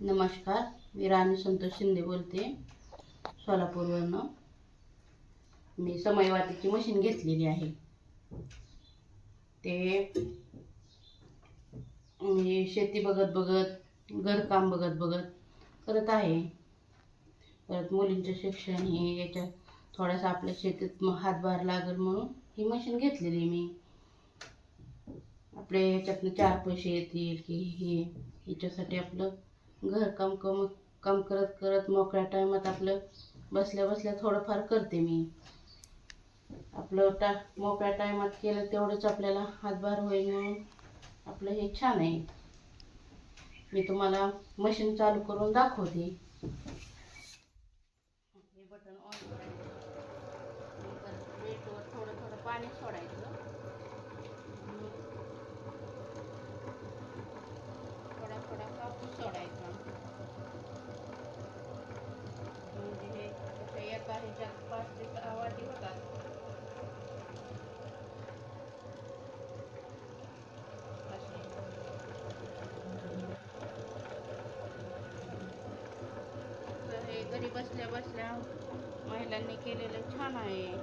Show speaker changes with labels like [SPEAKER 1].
[SPEAKER 1] नमस्कार मी राणी संतोष शिंदे बोलते. सोलापूरवरनं मी समयवातीची मशीन घेतलेली आहे. ते मी शेती बघत बघत घरकाम बघत बघत करत आहे. परत मुलींचं शिक्षण हे याच्यात थोडासा आपल्या शेतीत हातभार लागेल म्हणून ही मशीन घेतलेली मी. आपल्या ह्याच्यातनं चार पैसे येतील की हे याच्यासाठी आपलं घरकाम कम काम करत करत मोकळ्या टायमात आपलं बसल्या बसल्या थोडंफार करते मी. आपलं टा मोकळ्या टायमात केलं तेवढंच आपल्याला हातभार होईल म्हणून आपलं हे छान आहे. मी तुम्हाला मशीन चालू करून दाखवते. हे बटन ऑन करायचं. वेटवर थोडं थोडं पाणी सोडायचं. आणि एका ह्याच्यात पाच होतात. तर हे घरी बसल्या बसल्या महिलांनी केलेलं छान आहे.